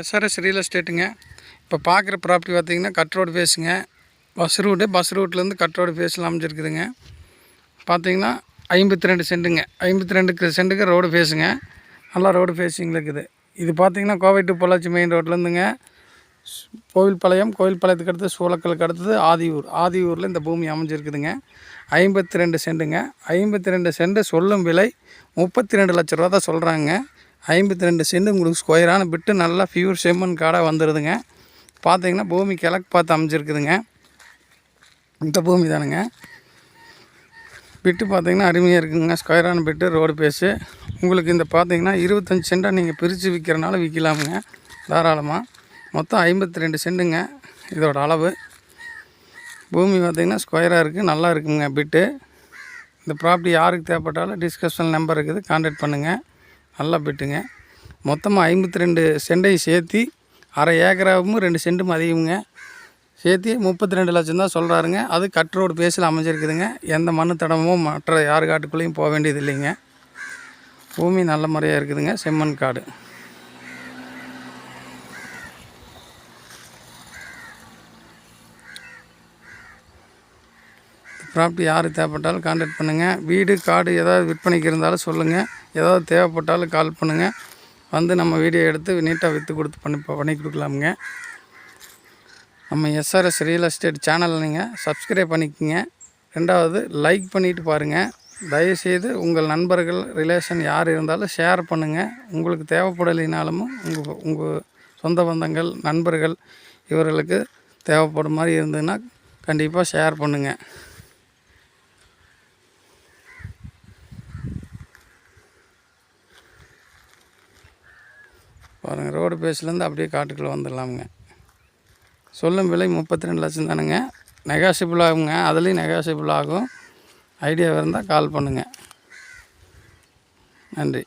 SRS real எஸ்டேட்டுங்க இப்போ பார்க்குற property பார்த்தீங்கன்னா கட் ரோடு ஃபேஸுங்க பஸ் ரூட்டு பஸ் ரூட்லேருந்து கட் ரோடு ஃபேஸில் அமைஞ்சிருக்குதுங்க. பார்த்தீங்கன்னா ஐம்பத்தி ரெண்டு சென்ட்டுங்க ஐம்பத்தி ரெண்டு சென்ட்டுக்கு ரோடு ஃபேஸுங்க நல்லா ரோடு ஃபேஸிங்கில் இருக்குது. இது பார்த்திங்கன்னா கோவை டு பொள்ளாச்சி மெயின் ரோட்லேருந்துங்க கோவில்பாளையம் கோவில்பாளையத்துக்கு அடுத்து சூளக்கலுக்கு அடுத்தது ஆதியூர். ஆதியூரில் இந்த பூமி அமைஞ்சிருக்குதுங்க. ஐம்பத்தி ரெண்டு சென்ட்டுங்க ஐம்பத்தி ரெண்டு சென்ட்டு சொல்லும் விலை முப்பத்தி ரெண்டு லட்ச ரூபா தான் சொல்கிறாங்க ஐம்பத்தி ரெண்டு சென்ட் உங்களுக்கு ஸ்கொயரான பிட்டு நல்லா பியூர் செம்மன் காடாக வந்துடுதுங்க பார்த்தீங்கன்னா பூமி கிழக்கு பார்த்து அமைஞ்சிருக்குதுங்க. இந்த பூமி தானுங்க. பிட்டு பார்த்தீங்கன்னா அருமையாக இருக்குங்க. ஸ்கொயரான பிட்டு ரோடு பேஸு. உங்களுக்கு இந்த பார்த்தீங்கன்னா இருபத்தஞ்சி சென்ட்டாக நீங்கள் பிரித்து விற்கிறனால விற்கலாமுங்க தாராளமாக மொத்தம் ஐம்பத்தி ரெண்டு சென்ட்டுங்க இதோட அளவு. பூமி பார்த்திங்கன்னா ஸ்கொயராக இருக்குது நல்லா இருக்குங்க பிட்டு. இந்த ப்ராப்பர்ட்டி யாருக்கு தேவைப்பட்டாலும் டிஸ்கஷன் நம்பர் இருக்குது கான்டாக்ட் பண்ணுங்கள் நல்லா போய்ட்டுங்க. மொத்தமாக ஐம்பத்தி ரெண்டு சென்டையும் சேர்த்து அரை ஏக்கராவும் ரெண்டு சென்டும் அதிகமுங்க சேர்த்து முப்பத்தி ரெண்டு லட்சம் தான் சொல்கிறாருங்க அது கட் ரோடு பேஸில் அமைஞ்சிருக்குதுங்க. எந்த மண் தடமும் மற்ற யார் காட்டுக்குள்ளேயும் போக வேண்டியது இல்லைங்க. பூமி நல்ல முறையாக இருக்குதுங்க. செம்மண் காடு. ப்ராப்பர்ட்டி யார் தேவைப்பட்டாலும் கான்டாக்ட் பண்ணுங்கள் வீடு காடு ஏதாவது விற்பனைக்கு இருந்தாலும் சொல்லுங்கள் ஏதாவது தேவைப்பட்டாலும் கால் பண்ணுங்கள் வந்து நம்ம வீடியோ எடுத்து நீட்டாக விற்று கொடுத்து பண்ணி பண்ணி கொடுக்கலாமுங்க. நம்ம எஸ்ஆர்எஸ் ரியல் எஸ்டேட் சேனலை நீங்கள் சப்ஸ்கிரைப் பண்ணிக்கோங்க. ரெண்டாவது லைக் பண்ணிவிட்டு பாருங்கள் தயவுசெய்து உங்கள் நண்பர்கள் ரிலேஷன் யார் இருந்தாலும் ஷேர் பண்ணுங்கள் உங்களுக்கு தேவைப்படலைனாலும் உங்கள் உங்கள் சொந்த பந்தங்கள் நண்பர்கள் இவர்களுக்கு தேவைப்படும் மாதிரி இருந்ததுன்னா கண்டிப்பாக ஷேர் பண்ணுங்கள் பாருங்கள் ரோடு பேஸ்லேருந்து அப்படியே காட்டுக்குள்ளே வந்துடலாமுங்க. சொல்லும் விலை முப்பத்தி ரெண்டு லட்சம் தானுங்க. நெகாசிபிள் ஆகுங்க. அதுலேயும் நெகாசிபிள் ஆகும். ஐடியா இருந்தால் கால் பண்ணுங்கள் நன்றி.